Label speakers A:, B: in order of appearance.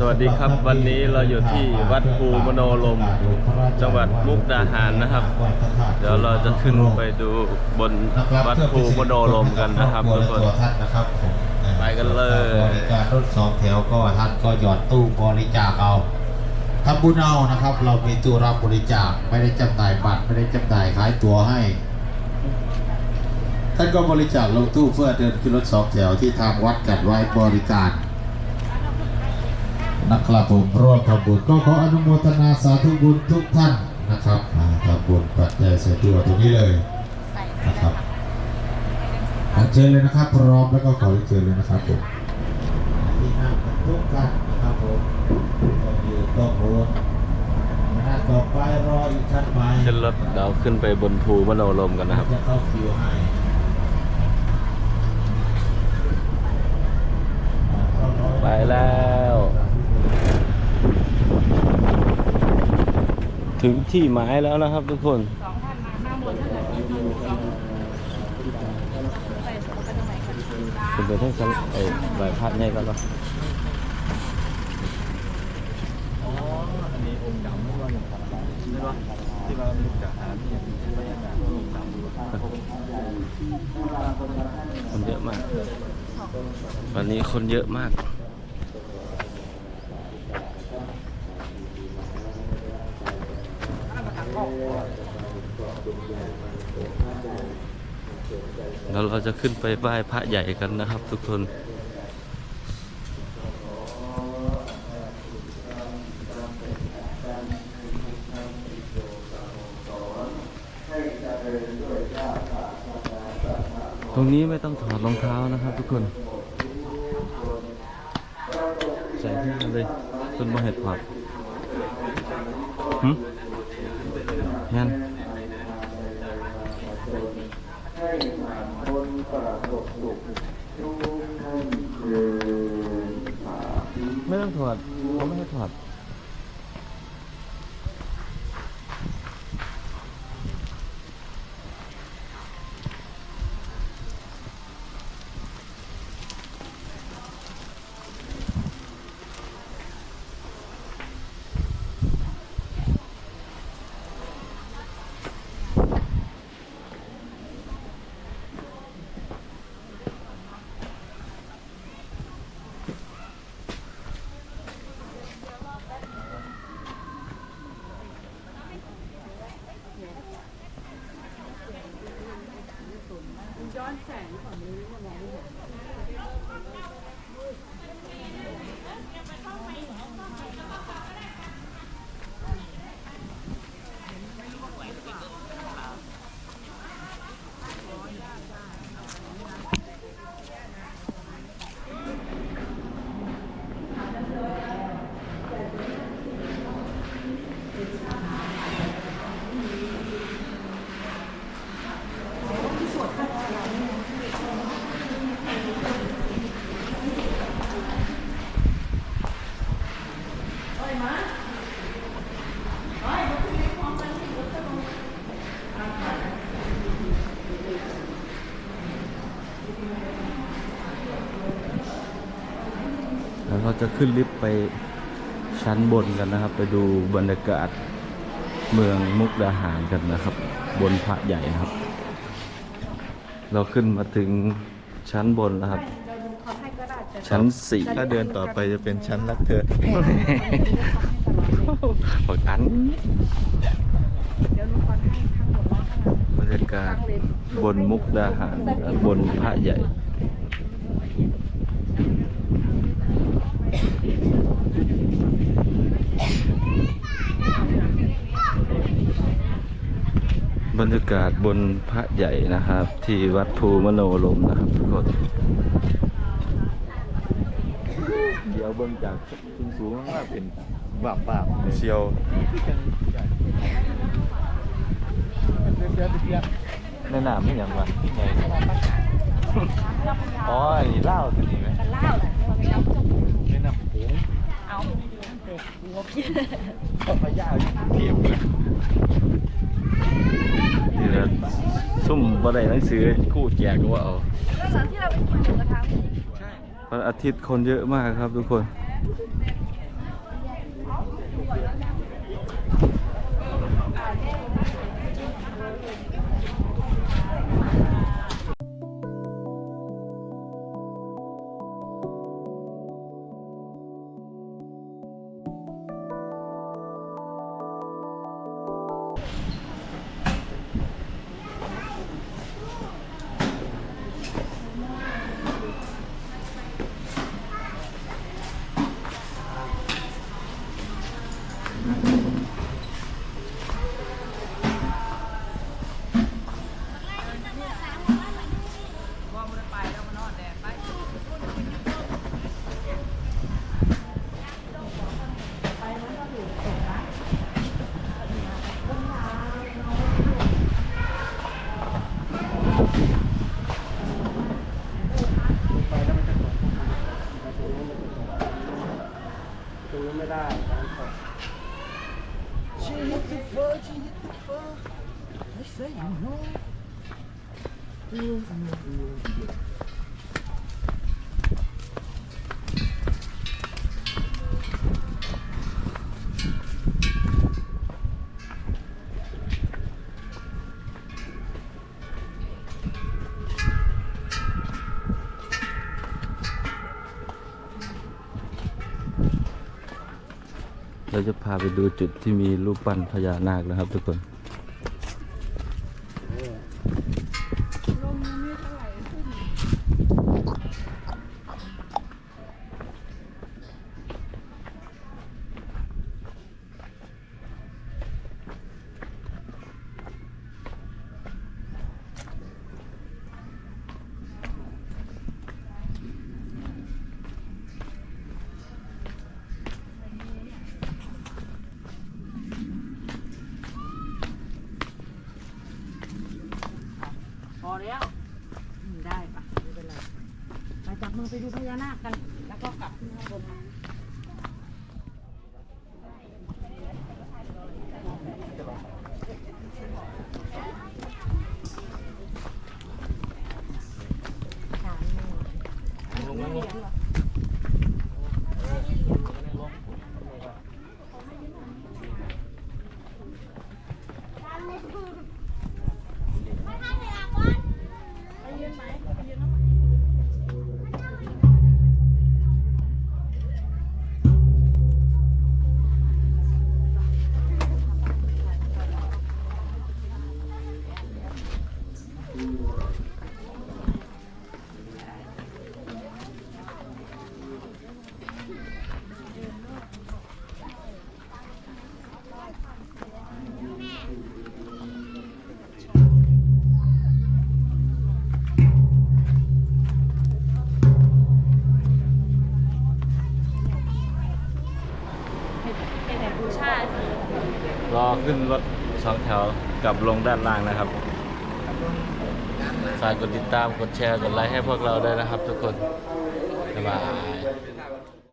A: สวัสดีครับวันนี้เราอยู่ที่วัดภูมโนลม จังหวัดมุกดาหารนะครับ เดี๋ยวเราจะขึ้นไปดูบนวัดภูมโนลมกันนะครับทุกคน
B: ท่านนะครับ
A: ไปกันเลย
B: บริการรถสองแถวก็ท่านก็หยอดตู้บริจาคเอาทำบุญเอานะครับ เรามีตู้รับบริจาคไม่ได้จำหน่ายบัตรไม่ได้จำหน่ายขายตั๋วให้ท่านก็บริจาคลงตู้เพื่อเดินขึ้นรถสองแถวที่ทางวัดจัดไว้บริการ นะครับผมร่วมทำบุญก็ขออนุโมทนาสาธุบุญทุกท่านนะครับอ่าทำบุญปัจจัยใส่ตัวตรงนี้เลยนะครับอ่าเชิญเลยนะครับพร้อมแล้วก็ขอเชิญเลยนะครับผมที่นั่งกันทุกท่านนะครับผมก็ยืนก็โพสหน้าต่อไปรออีกท่านไป
A: ขึ้นรถเดี๋ยวขึ้นไปบนภูมโนลมกันนะครับ
B: จะเข้าคิวให้
A: ไปแล้ว ถึงที่หมายแล้วนะครับทุกคน
C: สองท่านมาหน้าบนท่านจะมีสองไปสองไปตรงไหนกัน
A: ขึ้นไปทั้งชั้นไอ้ไหวพระใหญ่กันเนาะคนเยอะมาก วันนี้คนเยอะมาก แล้วเราจะขึ้นไปไหว้พระใหญ่กันนะครับ ทุกคนตรงนี้ไม่ต้องถอดรองเท้านะครับ ทุกคนใส่ที่นั่นเลยคุณมาเห็ด ถอดหึงั้นไม่ต้องถอดเขาไม่ให้ถอด
C: แล้
A: วเราจะขึ้นลิฟต์ไปชั้นบนกันนะครับ ไปดูบรรยากาศเมืองมุกดาหารกันนะครับ บนพระใหญ่นะครับ เราขึ้นมาถึงชั้นบนแล้วครับ
C: เราดูเขาให้ก็ได้แต่
A: ชั้นสี่
D: ถ้าเดินต่อไปจะเป็นชั้นรักเธอ
A: ปกอัน
C: เดี๋ยวลูกคอนให้ข้างบนแล้วข้างหลัง
A: บรรยากาศบนมุกดาหารบนพระใหญ่ รรยากาศบนพระใหญ่นะครับ ที่วัดภูมโนลมนะครับทุกคน
D: เดี๋ยวเบิ่งจากสูงสูงๆมากๆเป็นบาบบาบๆเชียว
A: แนะนำไม่ยังวะที่ไหนอ๋ออันนี้เล่าสิไหม
C: กันเล่าแหละเราไม่เอาจบ
D: แนะนำโค้ง
C: เอาเด็กงบ
D: ข้าพเจ้าเทียบเลย
A: ก็ซุ่มบ่ได้หนังสือกู้แจกก็ว่าเอา
C: วัน
A: อาทิตย์คนเยอะมากครับทุกคน เราจะพาไปดูจุดที่มีรูปปั้นพญานาคนะครับทุกคน
E: แล้วอืมได้ปะไม่เป็นไรไปจับมือไปดูพญานาคกัน แล้วก็กลับขึ้นข้างบนมา
C: เป็น
A: รอขึ้นรถสองแถวกลับลงด้านล่างนะครับฝากกดติดตามกดแชร์กดไลค์ให้พวกเราด้วยนะครับ ทุกคนบ๊ายบาย